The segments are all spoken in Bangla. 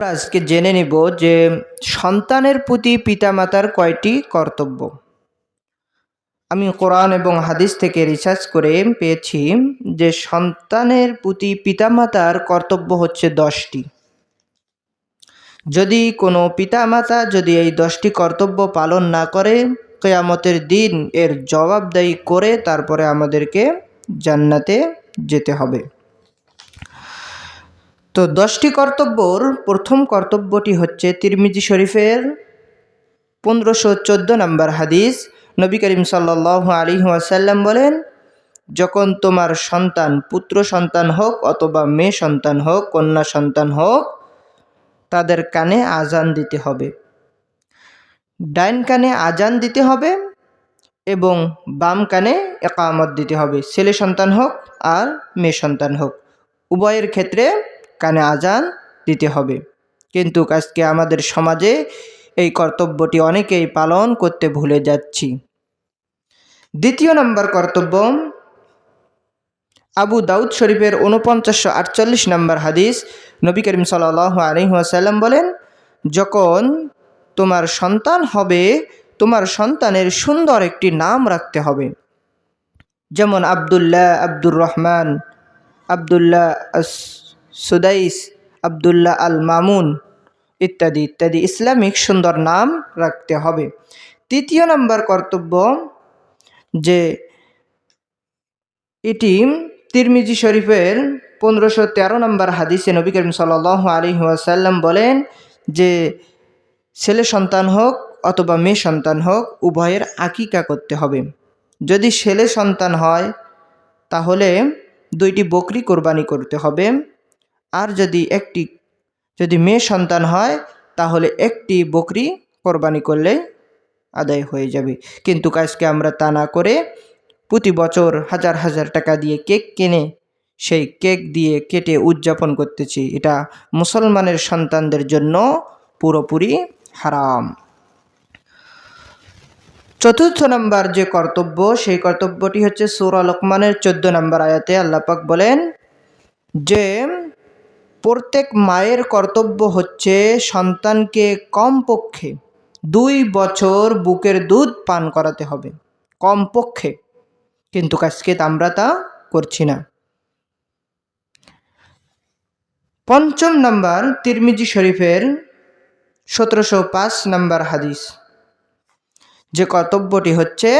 আজকে জেনে নিব যে সন্তানের প্রতি পিতামাতার কয়টি কর্তব্য। আমি কোরআন এবং হাদিস থেকে রিসার্চ করে পেয়েছি যে সন্তানের প্রতি পিতামাতার কর্তব্য হচ্ছে দশটি। যদি কোনো পিতামাতা যদি এই দশটি কর্তব্য পালন না করে, কেয়ামতের দিন এর জবাবদায়ী করে তারপরে আমাদেরকে জান্নাতে যেতে হবে। তো দশটি কর্তব্যর প্রথম কর্তব্যটি হচ্ছে তিরমিজি শরীফের পনেরোশো চোদ্দ নম্বর হাদিস। নবী করিম সাল্লাহ আলী ওয়াসাল্লাম বলেন, যখন তোমার সন্তান পুত্র সন্তান হোক অথবা মেয়ে সন্তান হোক, কন্যা সন্তান হোক, তাদের কানে আজান দিতে হবে। ডাইন কানে আজান দিতে হবে এবং বাম কানে একামত দিতে হবে। ছেলে সন্তান হোক আর মেয়ে সন্তান হোক। উভয়ের ক্ষেত্রে কানে আজান দিতে হবে। কিন্তু আজকে আমাদের সমাজে এই কর্তব্যটি অনেকেই পালন করতে ভুলে যাচ্ছি। দ্বিতীয় নম্বর কর্তব্য, আবু দাউদ শরীফের উনপঞ্চাশশো আটচল্লিশ নম্বর হাদিস নবী করিম সাল আলহিহাসাল্লাম বলেন, যখন তোমার সন্তান হবে, তোমার সন্তানের সুন্দর একটি নাম রাখতে হবে। যেমন আবদুল্লাহ আব্দুর রহমান, আবদুল্লাহ সুদাইস, আবদুল্লাহ আল মামুন ইত্যাদি ইত্যাদি। ইসলামিক সুন্দর নাম রাখতে হবে। তৃতীয় নম্বর কর্তব্য যে এটি তিরমিজি শরীফের পনেরোশো তেরো নম্বর হাদিসে নবী করিম সাল আলী ওয়াসাল্লাম বলেন যে, ছেলে সন্তান হোক অথবা মেয়ে সন্তান হোক, উভয়ের আকিকা করতে হবে। যদি ছেলে সন্তান হয়, তাহলে দুইটি বকরি কোরবানি করতে হবে। আর যদি একটি, যদি মেয়ে সন্তান হয়, তাহলে একটি বকরি কোরবানি করলে আদায় হয়ে যাবে। কিন্তু কাজকে আমরা তা না করে প্রতি বছর হাজার হাজার টাকা দিয়ে কেক কিনে সেই কেক দিয়ে কেটে উদযাপন করতেছি। এটা মুসলমানের সন্তানদের জন্য পুরোপুরি হারাম। চতুর্থ নম্বর যে কর্তব্য, সেই কর্তব্যটি হচ্ছে সুরা লোকমানের চোদ্দ নম্বর আয়াতে আল্লাপাক বলেন যে প্রত্যেক মায়ের কর্তব্য হচ্ছে সন্তানকে কমপক্ষে দুই বছর বুকের দুধ পান করাতে হবে। কমপক্ষে। কিন্তু আজকে আমরা তা করছি না। পঞ্চম নম্বর তিরমিজি শরীফের সতেরোশো পাঁচ নম্বর হাদিস। যে কর্তব্যটি হচ্ছে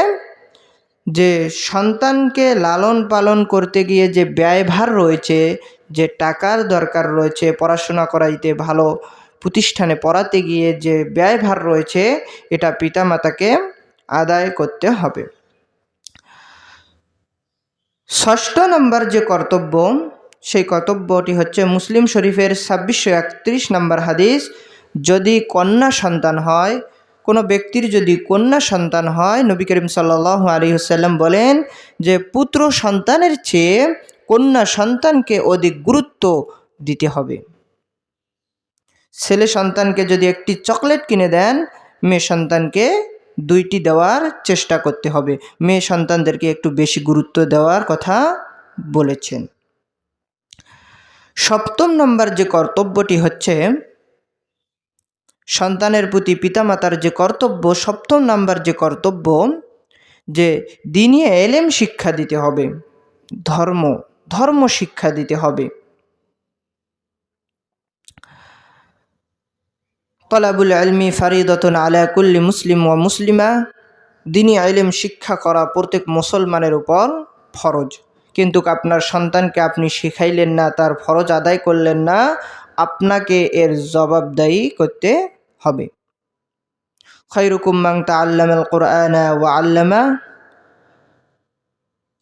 যে সন্তানকে লালন পালন করতে গিয়ে যে ব্যয়ভার রয়েছে, যে টাকার দরকার রয়েছে, পড়াশোনা করাইতে ভালো প্রতিষ্ঠানে পড়াতে গিয়ে যে ব্যয়ভার রয়েছে, এটা পিতামাতাকে আদায় করতে হবে। ষষ্ঠ নম্বর যে কর্তব্য, সেই কর্তব্যটি হচ্ছে মুসলিম শরীফের ছাব্বিশশো একত্রিশ নম্বর হাদিস, যদি কন্যা সন্তান হয় কোনো ব্যক্তির যদি কন্যা সন্তান হয়, নবী করিম সাল্লাহ আলী হুসাল্লাম বলেন যে পুত্র সন্তানের চেয়ে কন্যা সন্তানকে অধিক গুরুত্ব দিতে হবে। ছেলে সন্তানকে যদি একটি চকলেট কিনে দেন, মেয়ে সন্তানকে দুইটি দেওয়ার চেষ্টা করতে হবে। মেয়ে সন্তানদেরকে একটু বেশি গুরুত্ব দেওয়ার কথা বলেছেন। সপ্তম নম্বর যে কর্তব্যটি হচ্ছে সন্তানের প্রতি পিতামাতার যে কর্তব্য, সপ্তম নাম্বার যে কর্তব্য, যে দিনই এলেম শিক্ষা দিতে হবে, ধর্ম ধর্ম শিক্ষা দিতে হবে। তলাবুল আলমি ফারিদতন আলা কুল্লি মুসলিম ও মুসলিমা, দিনী আইলেম শিক্ষা করা প্রত্যেক মুসলমানের উপর ফরজ। কিন্তু আপনার সন্তানকে আপনি শিখাইলেন না, তার ফরজ আদায় করলেন না আপনাকে এর জবাবদায়ী করতে হবে। খৈরুকুম্মাং তা আল্লামাল কোরআনা ও আল্লামা।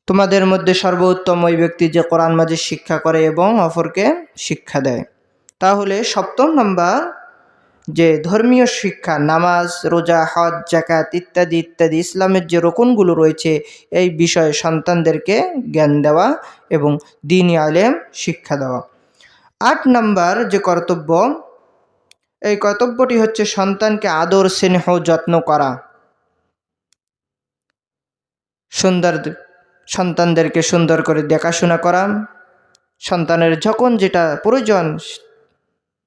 তোমাদের মধ্যে সর্বোত্তম ওই ব্যক্তি যে কোরআন মাঝে শিক্ষা করে এবং অপরকে শিক্ষা দেয়। তাহলে সপ্তম নম্বর, যে ধর্মীয় শিক্ষা, নামাজ, রোজা, হজ জাকাত ইত্যাদি ইত্যাদি ইসলামের যে রোকনগুলো রয়েছে, এই বিষয়ে সন্তানদেরকে জ্ঞান দেওয়া এবং দিন আলেম শিক্ষা দেওয়া। আট নাম্বার যে কর্তব্য, এই কর্তব্যটি হচ্ছে সন্তানকে আদর, স্নেহ, যত্ন করা। সুন্দর সন্তানদেরকে সুন্দর করে দেখাশোনা করা, সন্তানের যখন যেটা প্রয়োজন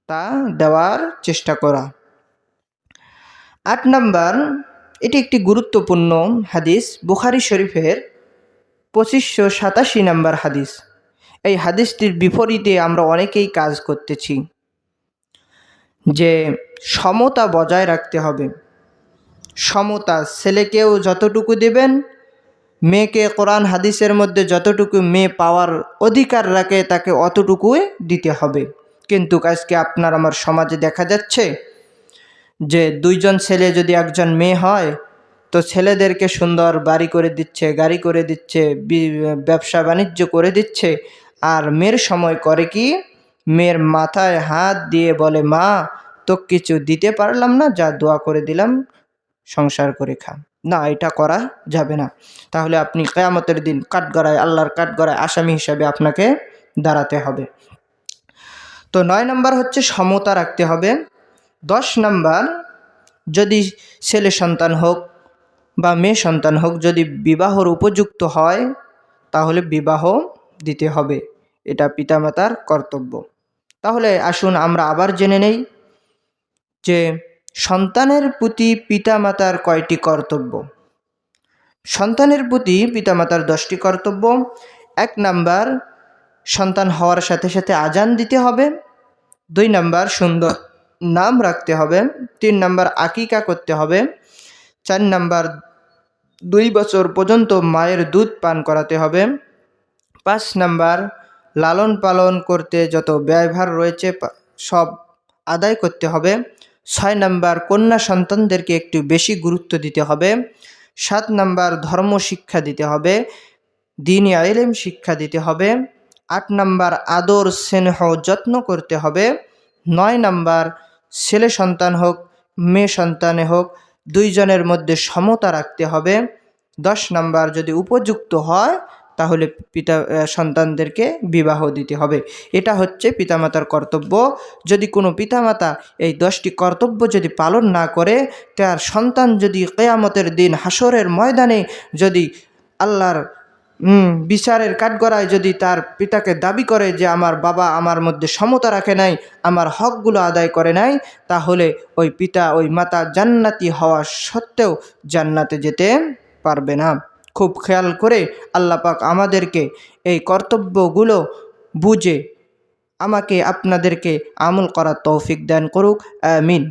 তা দেওয়ার চেষ্টা করা। আট নাম্বার, এটি একটি গুরুত্বপূর্ণ হাদিস, বুখারি শরীফের পঁচিশশো সাতাশি নাম্বার হাদিস। এই হাদিসটির বিপরীতে আমরা অনেকেই কাজ করতেছি যে সমতা বজায় রাখতে হবে। সমতা, ছেলেকেও যতটুকু দেবেন, মেয়েকে কোরআন হাদিসের মধ্যে যতটুকু মেয়ে পাওয়ার অধিকার রাখে, তাকে অতটুকুই দিতে হবে। কিন্তু আজকে আপনার আমার সমাজে দেখা যাচ্ছে যে দুইজন ছেলে যদি একজন মেয়ে হয়, তো ছেলেদেরকে সুন্দর বাড়ি করে দিচ্ছে, গাড়ি করে দিচ্ছে ব্যবসা বাণিজ্য করে দিচ্ছে আর মেয়ের সময় করে কি? মেয়ের মাথায় হাত দিয়ে বলে, মা তো কিছু দিতে পারলাম না, যা দোয়া করে দিলাম, সংসার করে খা। না, এটা করা যাবে না। তাহলে আপনি কেয়ামতের দিন কাঠগড়ায়, আল্লাহর কাঠগড়ায় আসামি হিসাবে আপনাকে দাঁড়াতে হবে। তো নয় নম্বর হচ্ছে সমতা রাখতে হবে। দশ নম্বর, যদি ছেলে সন্তান হোক বা মেয়ে সন্তান হোক যদি বিবাহর উপযুক্ত হয়, তাহলে বিবাহ দিতে হবে। এটা পিতামাতার কর্তব্য। তাহলে আসুন আমরা আবার জেনে নেই যে সন্তানের প্রতি পিতামাতার কয়টি কর্তব্য। সন্তানের প্রতি পিতামাতার দশটি কর্তব্য। এক নাম্বার, সন্তান হওয়ার সাথে সাথে আজান দিতে হবে। দুই নাম্বার, সুন্দর নাম রাখতে হবে। তিন নাম্বার, আকিকা করতে হবে। চার নাম্বার, দুই বছর পর্যন্ত মায়ের দুধ পান করাতে হবে। পাঁচ নাম্বার লালন পালন করতে যত ব্যয়ভার রয়েছে সব আদায় করতে হবে। ছয় নাম্বার, কন্যা সন্তানদেরকে একটু বেশি গুরুত্ব দিতে হবে। সাত নাম্বার, ধর্ম শিক্ষা দিতে হবে। দিন আইলেম শিক্ষা দিতে হবে। আট নাম্বার, আদর, স্নেহ, যত্ন করতে হবে। নয় নাম্বার, ছেলে সন্তান হোক, মেয়ে সন্তানে হোক, দুইজনের মধ্যে সমতা রাখতে হবে। দশ নাম্বার, যদি উপযুক্ত হয় তাহলে পিতা সন্তানদেরকে বিবাহ দিতে হবে। এটা হচ্ছে পিতামাতার কর্তব্য। যদি কোনো পিতামাতা এই দশটি কর্তব্য যদি পালন না করে, তার সন্তান যদি কেয়ামতের দিন হাসরের ময়দানে যদি আল্লাহর বিচারের কাঠগড়ায় যদি তার পিতাকে দাবি করে যে আমার বাবা আমার মধ্যে সমতা রাখে নাই, আমার হকগুলো আদায় করে নাই, তাহলে ওই পিতা, ওই মাতা জান্নাতি হওয়া সত্ত্বেও জান্নাতে যেতে পারবে না। খুব খেয়াল করে আল্লাপাক আমাদেরকে এই কর্তব্যগুলো বুঝে আমাকে আপনাদেরকে আমল করার তৌফিক দান করুক, আমিন।